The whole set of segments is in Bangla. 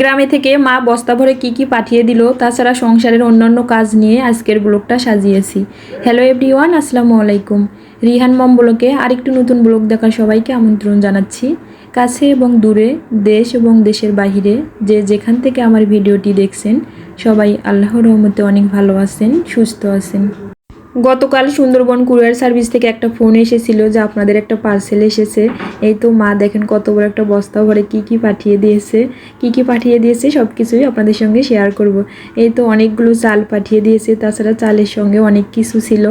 গ্রামে থেকে মা বস্তা ভরে কী কী পাঠিয়ে দিল, তাছাড়া সংসারের অন্যান্য কাজ নিয়ে আজকের ব্লগটা সাজিয়েছি। হ্যালো এভরিওয়ান আসসালামু আলাইকুম। রিহান মম ব্লকে আরেকটু নতুন ব্লগ দেখা সবাইকে আমন্ত্রণ জানাচ্ছি। কাছে এবং দূরে, দেশ এবং দেশের বাহিরে যে যেখান থেকে আমার ভিডিওটি দেখছেন, সবাই আল্লাহর রহমতে অনেক ভালো আছেন, সুস্থ আছেন। গতকাল সুন্দরবন কুরিয়ার সার্ভিস থেকে একটা ফোন এসেছিল যে আপনাদের একটা পার্সেল এসেছে। এই তো মা দেখেন কত বড় একটা বস্তা ভরে কি কি পাঠিয়ে দিয়েছে, কি কি পাঠিয়ে দিয়েছে সব কিছুই আপনাদের সঙ্গে শেয়ার করব। এই তো অনেকগুলো চাল পাঠিয়ে দিয়েছে, তাছাড়া চালের সঙ্গে অনেক কিছু ছিল।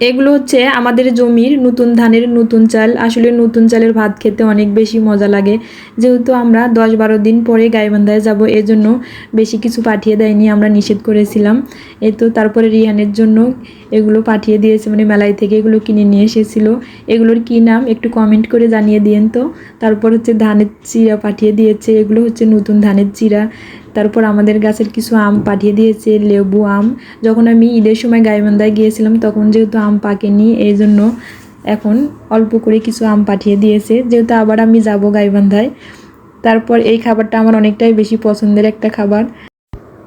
এগুলো হচ্ছে আমাদের জমির নতুন ধানের নতুন চাল। আসলে নতুন চালের ভাত খেতে অনেক বেশি মজা লাগে। যেহেতু আমরা দশ বারো দিন পরে গাইবান্ধায় যাব, এজন্য বেশি কিছু পাঠিয়ে দেয়নি, আমরা নিষেধ করেছিলাম। এ তো তারপরে রিহানের জন্য এগুলো পাঠিয়ে দিয়েছে মানে মেলায় থেকে এগুলো কিনে নিয়ে এসেছিল। এগুলোর কী নাম একটু কমেন্ট করে জানিয়ে দিয়েন তো। তারপর হচ্ছে ধানের চিরা পাঠিয়ে দিয়েছে, এগুলো হচ্ছে নতুন ধানের চিরা। তারপর আমাদের গাছের কিছু আম পাঠিয়ে দিয়েছে, লেবু আম। যখন আমি ঈদের সময় গাইবান্ধায় গিয়েছিলাম, তখন যেহেতু আম পাকেনি, এই জন্য এখন অল্প করে কিছু আম পাঠিয়ে দিয়েছে। যেহেতু আবার আমি যাব গাইবান্ধায়, তারপর এই খাবারটা আমার অনেকটাই বেশি পছন্দের একটা খাবার।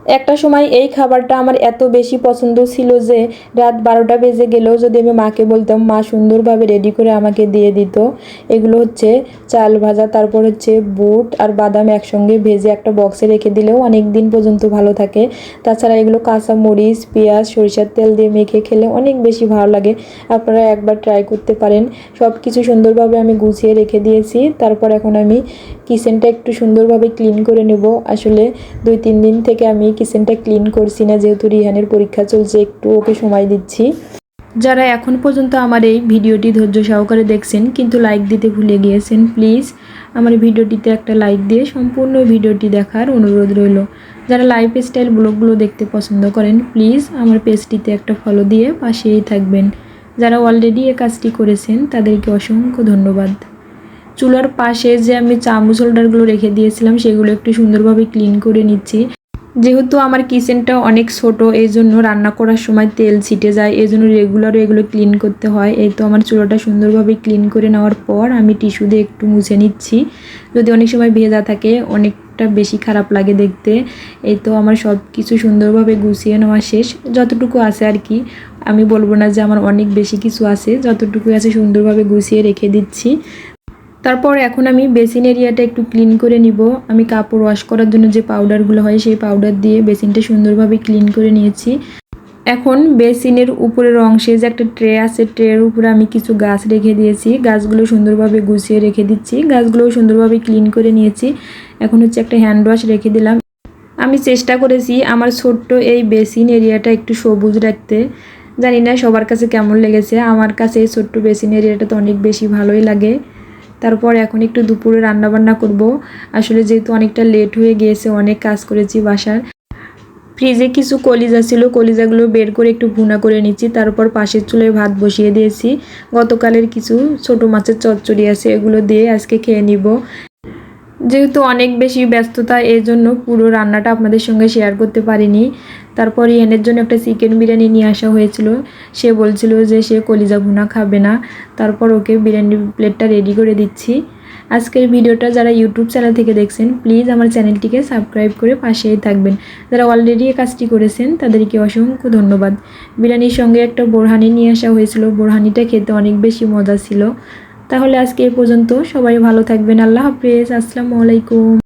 একটা সময় এই খাবারটা আমার এত বেশি পছন্দ ছিল যে রাত বারোটা বেজে গেলেও যদি আমি মাকে বলতাম, মা, সুন্দরভাবে রেডি করে আমাকে দিয়ে দিত। এগুলো হচ্ছে চাল ভাজা, তারপর হচ্ছে বুট আর বাদাম একসঙ্গে ভেজে একটা বক্সে রেখে দিলেও অনেক দিন পর্যন্ত ভালো থাকে। তাছাড়া এগুলো কাঁচা মরিচ, পেঁয়াজ, সরিষার তেল দিয়ে মেখে খেলে অনেক বেশি ভালো লাগে। আপনারা একবার ট্রাই করতে পারেন। সব কিছু সুন্দরভাবে আমি গুছিয়ে রেখে দিয়েছি। তারপর এখন আমি কিচেনটা একটু সুন্দরভাবে ক্লিন করে নেব। আসলে দুই, তিন দিন থেকে আমি কিচেনটা ক্লিন করছি না, যেহেতু রিহানের পরীক্ষা চলছে, একটু ওকে সময় দিচ্ছি। যারা এখন পর্যন্ত আমার এই ভিডিওটি ধৈর্য সহকারে দেখছেন, কিন্তু লাইক দিতে ভুলে গিয়েছেন প্লিজ আমার ভিডিওটিতে একটা লাইক দিয়ে সম্পূর্ণ ভিডিওটি দেখার অনুরোধ রইল। যারা লাইফ স্টাইল ব্লগগুলো দেখতে পছন্দ করেন প্লিজ আমার পেজটিতে একটা ফলো দিয়ে পাশেই থাকবেন। যারা অলরেডি এ কাজটি করেছেন, তাদেরকে অসংখ্য ধন্যবাদ। চুলার পাশে যে আমি চামচ হোল্ডারগুলো রেখে দিয়েছিলাম, সেগুলো একটু সুন্দরভাবে ক্লিন করে নিচ্ছি। যেহেতু আমার কিচেনটা অনেক ছোট এই জন্য রান্না করার সময় তেল ছিটে যায় এই জন্য রেগুলারও এগুলো ক্লিন করতে হয়। এই তো আমার চুলাটা সুন্দরভাবে ক্লিন করে নেওয়ার পর আমি টিস্যু দিয়ে একটু মুছে নিচ্ছি। যদি অনেক সময় ভেজা থাকে, অনেকটা বেশি খারাপ লাগে দেখতে। এই তো আমার সব কিছু সুন্দরভাবে গুছিয়ে নেওয়া শেষ। যতটুকু আছে আর কি, আমি বলব না যে আমার অনেক বেশি কিছু আছে যতটুকু আছে সুন্দরভাবে গুছিয়ে রেখে দিচ্ছি। তারপর এখন আমি বেসিন এরিয়াটা একটু ক্লিন করে নিব। আমি কাপড় ওয়াশ করার জন্য যে পাউডারগুলো হয় সেই পাউডার দিয়ে বেসিনটা সুন্দরভাবে ক্লিন করে নিয়েছি। এখন বেসিনের উপরের অংশে যে একটা ট্রে আছে, ট্রের উপরে আমি কিছু গাছ রেখে দিয়েছি। গাছগুলো সুন্দরভাবে গুছিয়ে রেখে দিচ্ছি। গাছগুলোও সুন্দরভাবে ক্লিন করে নিয়েছি। এখন হচ্ছে একটা হ্যান্ড ওয়াশ রেখে দিলাম। আমি চেষ্টা করেছি আমার ছোট্ট এই বেসিন এরিয়াটা একটু সবুজ রাখতে। জানি না সবার কাছে কেমন লেগেছে। আমার কাছে এই ছোট্ট বেসিন এরিয়াটা তো অনেক বেশি ভালোই লাগে। তারপর এখন একটু দুপুরে রান্না বান্না করব। আসলে যেহেতু অনেকটা লেট হয়ে গিয়েছে, অনেক কাজ করেছি বাসার। ফ্রিজে কিছু কলিজা ছিল, কলিজাগুলো বের করে একটু ভুনা করে নিচ্ছি। তারপর পাশের চুলায় ভাত বসিয়ে দিয়েছি। গতকালের কিছু ছোট মাছের চচ্চড়ি আছে, এগুলো দিয়ে আজকে খেয়ে নিব। যেহেতু অনেক বেশি ব্যস্ততা এই জন্য পুরো রান্নাটা আপনাদের সঙ্গে শেয়ার করতে পারিনি। তারপর ইয়ানের জন্য একটা চিকেন বিরিয়ানি নিয়ে আসা হয়েছিল। সে বলছিল যে সে কলিজা ভুনা খাবে না। তারপর ওকে বিরিয়ানি প্লেটটা রেডি করে দিচ্ছি। আজকের ভিডিওটা যারা ইউটিউব চ্যানেল থেকে দেখছেন প্লিজ আমার চ্যানেলটিকে সাবস্ক্রাইব করে পাশেই থাকবেন। যারা অলরেডি এই কাজটি করেছেন, তাদেরকে অসংখ্য ধন্যবাদ। বিরিয়ানির সঙ্গে একটা বোরহানি নিয়ে আসা হয়েছিল। বোরহানিটা খেতে অনেক বেশি মজা ছিল। তাহলে আজকে এ পর্যন্ত সবাই ভালো থাকবেন। আল্লাহ হাফেজ। আসসালামু আলাইকুম।